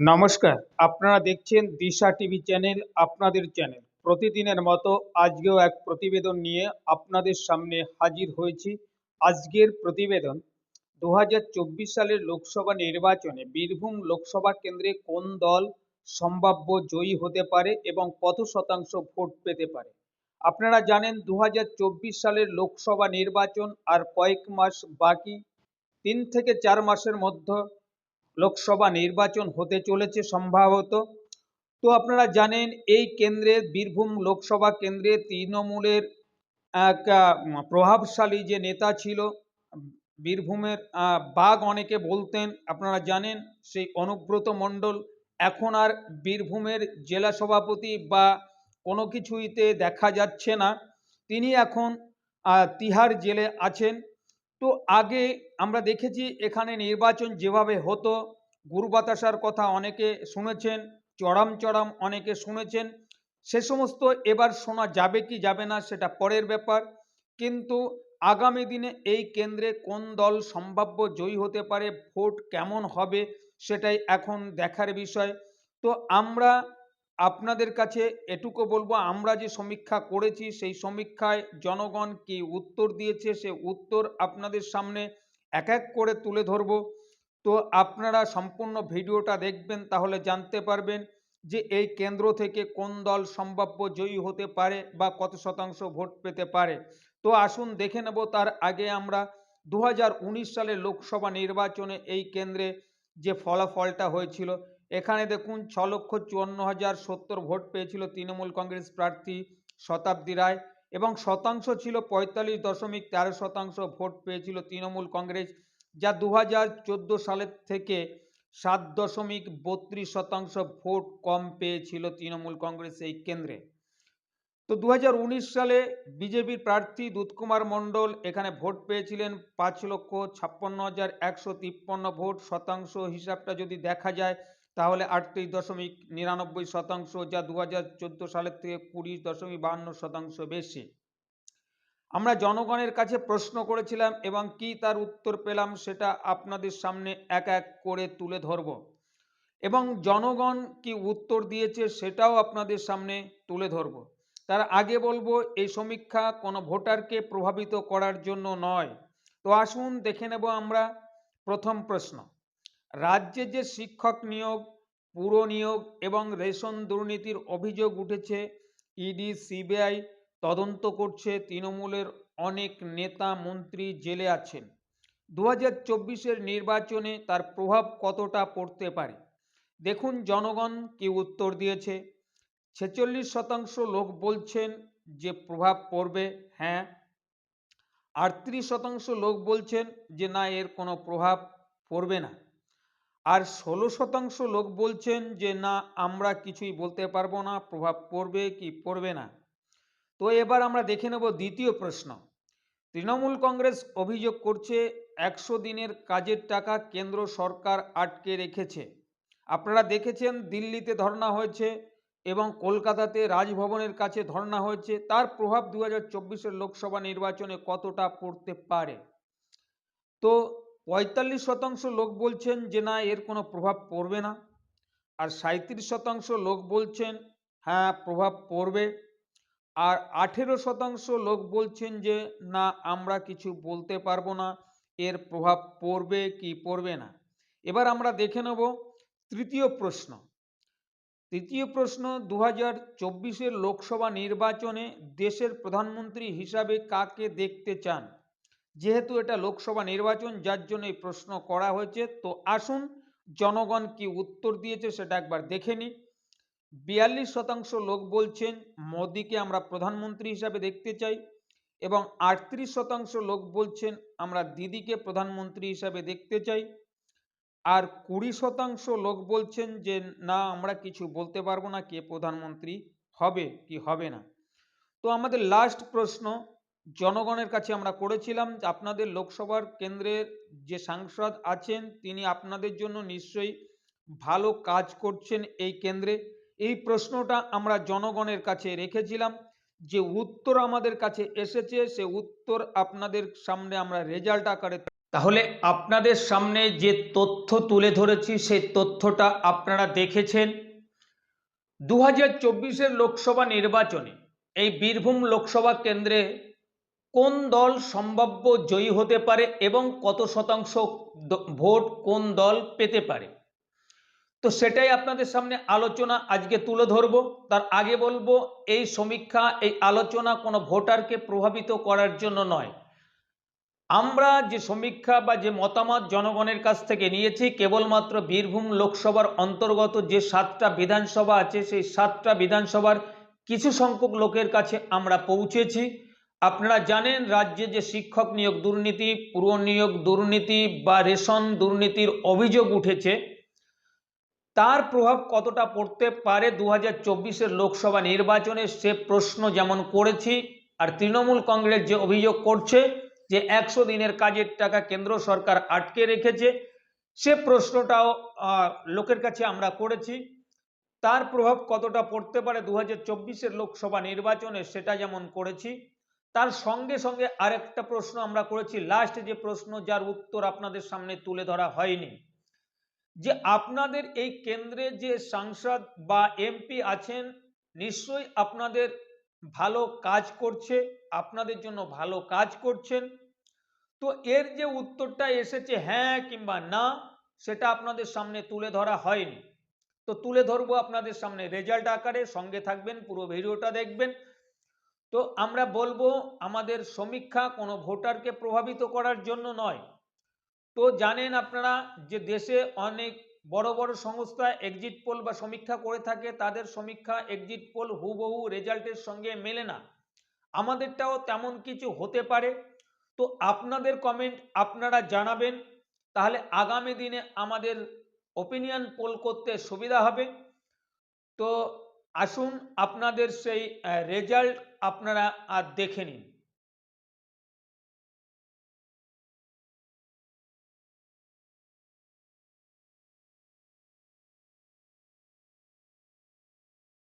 নমস্কার, আপনারা দেখছেন দিশা টিভি চ্যানেল, আপনাদের চ্যানেল। প্রতিদিনের মতো আজকেও এক প্রতিবেদন নিয়ে আপনাদের সামনে হাজির হয়েছি। আজকের প্রতিবেদন দু হাজার চব্বিশ সালের লোকসভা নির্বাচনে বীরভূম লোকসভা কেন্দ্রে কোন দল সম্ভাব্য জয়ী হতে পারে এবং কত শতাংশ ভোট পেতে পারে? আপনারা জানেন দু হাজার চব্বিশ সালের লোকসভা নির্বাচন আর কয়েক মাস বাকি, তিন থেকে চার মাসের মধ্যে লোকসভা নির্বাচন হতে চলেছে সম্ভবত। তো আপনারা জানেন, এই কেন্দ্রে, বীরভূম লোকসভা কেন্দ্রে তৃণমূলের এক প্রভাবশালী যে নেতা ছিল, বীরভূমের বাঘ অনেকে বলতেন, আপনারা জানেন, সেই অনুব্রত মণ্ডল এখন আর বীরভূমের জেলা সভাপতি বা কোনো কিছুইতে দেখা যাচ্ছে না। তিনি এখন তিহার জেলে আছেন। তো আগে আমরা দেখেছি এখানে নির্বাচন যেভাবে হতো, গুরু বাতাসার কথা অনেকে শুনেছেন, চড়াম চড়াম অনেকে শুনেছেন, সে সমস্ত এবার শোনা যাবে কি যাবে না সেটা পরের ব্যাপার। কিন্তু আগামী দিনে এই কেন্দ্রে কোন দল সম্ভাব্য জয়ী হতে পারে, ভোট কেমন হবে সেটাই এখন দেখার বিষয়। তো আমরা আপনাদের কাছে এটুকু বলব, আমরা যে সমীক্ষা করেছি, সেই সমীক্ষায় জনগণ কি উত্তর দিয়েছে, সে উত্তর আপনাদের সামনে এক এক করে তুলে ধরবো। তো আপনারা সম্পূর্ণ ভিডিওটা দেখবেন, তাহলে জানতে পারবেন যে এই কেন্দ্র থেকে কোন দল সম্ভাব্য জয়ী হতে পারে বা কত শতাংশ ভোট পেতে পারে। তো আসুন দেখে নেব, তার আগে আমরা দু সালের লোকসভা নির্বাচনে এই কেন্দ্রে যে ফলাফলটা হয়েছিল এখানে দেখুন ছ লক্ষ চুয়ান্ন হাজার সত্তর ভোট পেয়েছিল তৃণমূল কংগ্রেস প্রার্থী শতাব্দী রায় এবং শতাংশ ছিল পঁয়তাল্লিশ দশমিক তেরো শতাংশ ভোট পেয়েছিল তৃণমূল কংগ্রেস, যা দু হাজার চোদ্দ সালের থেকে সাত দশমিক বত্রিশ শতাংশ ভোট কম পেয়েছিল তৃণমূল কংগ্রেস এই কেন্দ্রে। তো দু হাজার উনিশ সালে বিজেপির প্রার্থী দুধকুমার মণ্ডল এখানে ভোট পেয়েছিলেন পাঁচ লক্ষ ছাপ্পান্ন হাজার একশো তিপ্পান্ন ভোট। শতাংশ হিসাবটা যদি দেখা যায় তাহলে আটত্রিশ দশমিক নিরানব্বই শতাংশ যা দু হাজার চোদ্দ সালের থেকে কুড়ি দশমিক বাহান্ন শতাংশ বেশি। আমরা জনগণের কাছে প্রশ্ন করেছিলাম এবং কি তার উত্তর পেলাম সেটা আপনাদের সামনে এক এক করে তুলে ধরব। এবং জনগণ কি উত্তর দিয়েছে সেটাও আপনাদের সামনে তুলে ধরব। তার আগে বলব, এই সমীক্ষা কোনো ভোটারকে প্রভাবিত করার জন্য নয়। তো আসুন দেখে নেব আমরা প্রথম প্রশ্ন। রাজ্যে যে শিক্ষক নিয়োগ, পুর নিয়োগ এবং রেশন দুর্নীতির অভিযোগ উঠেছে, ইডি, সিবিআই তদন্ত করছে তৃণমূলের অনেক নেতা মন্ত্রী জেলে আছেন। দু হাজার নির্বাচনে তার প্রভাব কতটা পড়তে পারে? দেখুন জনগণ কি উত্তর দিয়েছে। ছেচল্লিশ শতাংশ লোক বলছেন যে প্রভাব পড়বে হ্যাঁ। আটত্রিশ শতাংশ লোক বলছেন যে না, এর কোনো প্রভাব পড়বে না। আর ষোলো শতাংশ লোক বলছেন যে, না, আমরা কিছুই বলতে পারব না, প্রভাব পড়বে কি পড়বে না? তো এবার আমরা দেখে নেব দ্বিতীয় প্রশ্ন। তৃণমূল কংগ্রেস অভিযোগ করছে, একশো দিনের কাজের টাকা কেন্দ্র সরকার আটকে রেখেছে। আপনারা দেখেছেন দিল্লিতে ধর্না হয়েছে এবং কলকাতাতে রাজভবনের কাছে ধর্না হয়েছে। তার প্রভাব দু হাজার লোকসভা নির্বাচনে কতটা পড়তে পারে? তো পঁয়তাল্লিশ শতাংশ লোক বলছেন যে না, এর কোনো প্রভাব পড়বে না। আর সাঁত্রিশ শতাংশ লোক বলছেন হ্যাঁ প্রভাব পড়বে। আর আঠেরো শতাংশ লোক বলছেন যে, না, আমরা কিছু বলতে পারব না, এর প্রভাব পড়বে কি পড়বে না। এবার আমরা দেখে নেব তৃতীয় প্রশ্ন। তৃতীয় প্রশ্ন দু হাজার চব্বিশের লোকসভা নির্বাচনে দেশের প্রধানমন্ত্রী হিসাবে কাকে দেখতে চান? যেহেতু এটা লোকসভা নির্বাচন, যার জন্য এই প্রশ্ন করা হয়েছে, তো আসুন জনগণ কি উত্তর দিয়েছে সেটা একবার দেখে নিই। বিয়াল্লিশ শতাংশ লোক বলছেন, মোদিকে আমরা প্রধানমন্ত্রী হিসাবে দেখতে চাই এবং আটত্রিশ শতাংশ লোক বলছেন, আমরা দিদিকে প্রধানমন্ত্রী হিসাবে দেখতে চাই। আর কুড়ি শতাংশ লোক বলছেন যে, না, আমরা কিছু বলতে পারব না, কে প্রধানমন্ত্রী হবে, কি হবে না? তো আমাদের লাস্ট প্রশ্ন জনগণের কাছে আমরা করেছিলাম আপনাদের লোকসভার কেন্দ্রের যে সাংসদ আছেন, তিনি আপনাদের জন্য নিশ্চয়ই ভালো কাজ করছেন এই কেন্দ্রে। এই প্রশ্নটা আমরা জনগণের কাছে রেখেছিলাম যে উত্তর আমাদের কাছে এসেছে, সে উত্তর আপনাদের সামনে আমরা রেজাল্ট আকারে তাহলে আপনাদের সামনে যে তথ্য তুলে ধরেছি, সেই তথ্যটা আপনারা দেখেছেন। দু হাজার লোকসভা নির্বাচনে, এই বীরভূম লোকসভা কেন্দ্রে কোন দল সম্ভাব্য জয়ী হতে পারে এবং কত শতাংশ ভোট কোন দল পেতে পারে? তো সেটাই আপনাদের সামনে আলোচনা আজকে তুলে ধরব। তার আগে বলব, এই সমীক্ষা, এই আলোচনা কোনো ভোটারকে প্রভাবিত করার জন্য নয়। আমরা যে সমীক্ষা বা যে মতামত জনগণের কাছ থেকে নিয়েছি, কেবলমাত্র বীরভূম লোকসভার অন্তর্গত যে সাতটা বিধানসভা আছে, সেই সাতটা বিধানসভার কিছু সংখ্যক লোকের কাছে আমরা পৌঁছেছি। আপনারা জানেন রাজ্যে যে শিক্ষক নিয়োগ দুর্নীতি, পুর নিয়োগ দুর্নীতি বা রেশন দুর্নীতির অভিযোগ উঠেছে, তার প্রভাব কতটা পড়তে পারে দু হাজার লোকসভা নির্বাচনে সে প্রশ্ন যেমন করেছি, আর তৃণমূল কংগ্রেস যে অভিযোগ করছে যে একশো দিনের কাজের টাকা কেন্দ্র সরকার আটকে রেখেছে, সে প্রশ্নটাও লোকের কাছে আমরা করেছি। তার প্রভাব কতটা পড়তে পারে দু হাজার লোকসভা নির্বাচনে সেটা যেমন করেছি তার সঙ্গে সঙ্গে আরেকটা প্রশ্ন আমরা করেছি। লাস্ট যে প্রশ্ন, যার উত্তর আপনাদের সামনে তুলে ধরা হয়নি। যে আপনাদের এই কেন্দ্রে যে সাংসদ বা এমপি আছেন, নিশ্চয়ই আপনাদের ভালো কাজ করছে, আপনাদের জন্য ভালো কাজ করছেন। তো এর যে উত্তরটা এসেছে হ্যাঁ কিংবা না, সেটা আপনাদের সামনে তুলে ধরা হয়নি। তো তুলে ধরবো আপনাদের সামনে। রেজাল্ট আকারে সঙ্গে থাকবেন, পুরো ভিডিওটা দেখবেন। তো আমরা বলব আমাদের সমীক্ষা কোনো ভোটারকে প্রভাবিত করার জন্য নয়। তো জানেন আপনারা যে দেশে অনেক বড় বড় সংস্থা এক্সিট পোল বা সমীক্ষা করে থাকে, তাদের সমীক্ষা এক্সিট পোল হুবহু রেজাল্টের সঙ্গে মেলে না। আমাদেরটাও তেমন কিছু হতে পারে। তো আপনাদের কমেন্ট আপনারা জানাবেন, তাহলে আগামী দিনে আমাদের ওপিনিয়ন পোল করতে সুবিধা হবে। তো আসুন আপনাদের সেই রেজাল্ট আপনারা আর দেখে নিন।